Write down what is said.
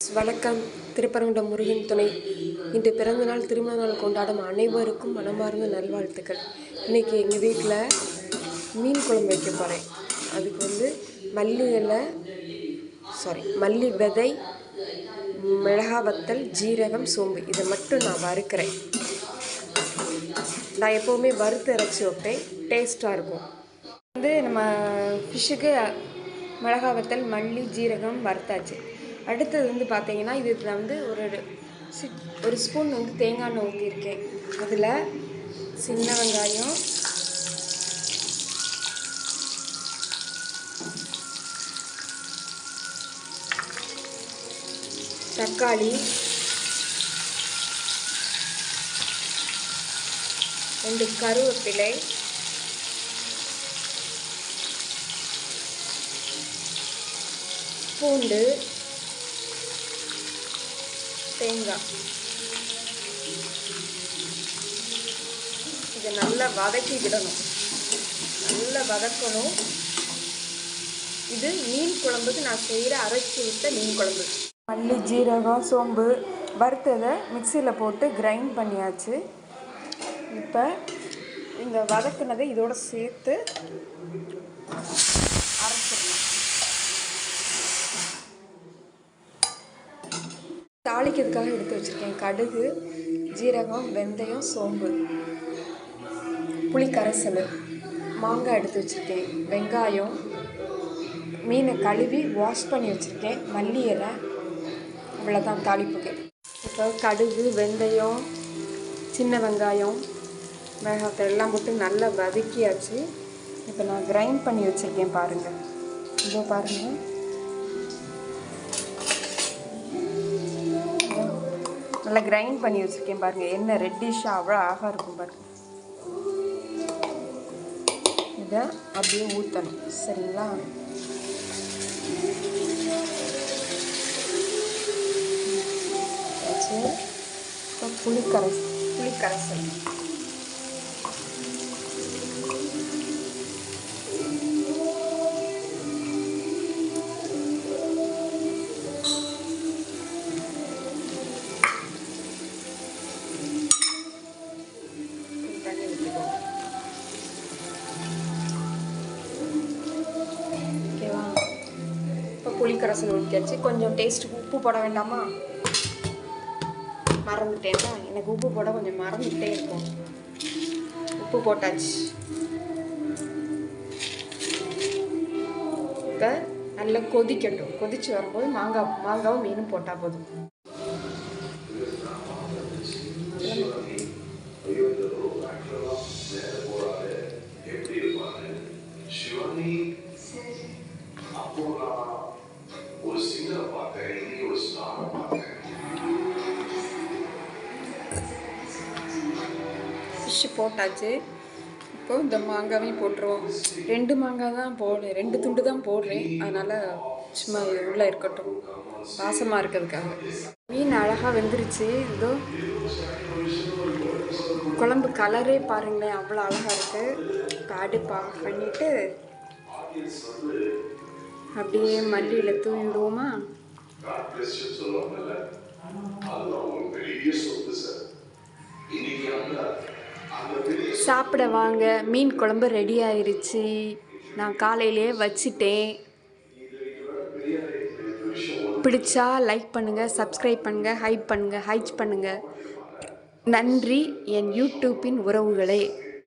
வணக்கம். திருப்பரங்குன்றம் முருகன் துணை. இன்று பிறந்த நாள் திருமண நாள் கொண்டாடும் அனைவருக்கும் மனமார்ந்த நல்வாழ்த்துக்கள். இன்றைக்கி எங்கள் வீட்டில் மீன் குழம்பு வைக்க போகிறேன் அதுக்கு வந்து மல்லி இலை சாரி மல்லி விதை மிளகா வத்தல் ஜீரகம் சோம்பு. இதை மட்டும் நான் வறுக்கிறேன். நான் எப்போவுமே வறுத்து அரைச்சி வைப்பேன். டேஸ்ட்டாக இருக்கும். வந்து நம்ம ஃபிஷ்ஷுக்கு மிளகா வத்தல் மல்லி ஜீரகம் வறுத்தாச்சு. அடுத்தது வந்து பார்த்தீங்கன்னா இதில் வந்து ஒரு சி- ஒரு ஸ்பூன் வந்து தேங்காய் எண்ணெய் ஊற்றிருக்கேன் அதில் சின்ன வெங்காயம் தக்காளி ரெண்டு கருவேப்பிலை பூண்டு தேங்காய். இதை நல்லா வதக்கி விடணும். நல்லா வதக்கணும். இது மீன் குழம்புக்கு நான் செய்கிற அரைச்சி விட்ட மீன் குழம்பு. மல்லி ஜீரகம் சோம்பு வறுத்ததை மிக்சியில் போட்டு கிரைண்ட் பண்ணியாச்சு. இப்போ இந்த வதக்குனதை இதோடு சேர்த்து தாளிக்கிறதுக்காக எடுத்து வச்சுருக்கேன். கடுகு ஜீரகம் வெந்தயம் சோம்பு புளி கரைசல் மாங்காய் எடுத்து வச்சுருக்கேன். வெங்காயம் மீனை கழுவி வாஷ் பண்ணி வச்சுருக்கேன். மல்லி இலை இவ்வளோதான் தாளிப்புக்கு இப்போ கடுகு வெந்தயம் சின்ன வெங்காயம் மிளகாத்தூள் எல்லாம் போட்டு நல்லா வதக்கியாச்சு. இப்போ நான் கிரைண்ட் பண்ணி வச்சுருக்கேன் பாருங்கள் இதோ பாருங்கள் நல்லா கிரைண்ட் பண்ணி வச்சுருக்கேன் பாருங்கள் என்ன ரெட்டிஷாக அவ்வளோ அழகாக இருக்கும் பாருங்கள் இதை அப்படியே ஊற்றணும் சரிங்களா? வச்சு இப்போ புளிக்கரை புளிக்கரைசல் தண்ணி புளிக்கரைசல் ஊற்றியாச்சு கொஞ்சம் டேஸ்ட்டுக்கு உப்பு போட வேண்டாமா? மறந்துட்டேன்னா எனக்கு உப்பு போட கொஞ்சம் மறந்துட்டே இருக்கும். உப்பு போட்டாச்சு. இப்போ நல்லா கொதிக்கட்டும். கொதிச்சு வரும்போது மாங்காய் மாங்காவும் மீனும் போட்டால் போதும். ஃபிஷ்ஷு போட்டாச்சு. இப்போ இந்த மாங்காவையும் போட்டுருவோம். ரெண்டு மாங்காய் தான் போடுறேன் ரெண்டு துண்டு தான் போடுறேன். அதனால் சும்மா உள்ளே இருக்கட்டும். வாசமாக இருக்கிறதுக்காக. மீன் அழகாக வெந்துருச்சு. இதோ குழம்பு கலரே பாருங்களேன். அவ்வளோ அழகாக இருக்குது இப்போ அடுப்பு ஆஃப் பண்ணிவிட்டு அப்படியே மல்லியில் தூவி சொல்லுவாங்கல்ல அதுதான் பெரிய சொத்து சார் இன்னைக்கு சாப்பிட வாங்க. மீன் குழம்பு ரெடி ஆயிடுச்சு நான் காலையிலேயே வச்சிட்டேன். பிடிச்சா லைக் பண்ணுங்கள் சப்ஸ்கிரைப் பண்ணுங்கள் ஹைப் பண்ணுங்கள் ஹைச் பண்ணுங்கள் நன்றி. என் யூடியூப்பின் உறவுகளே.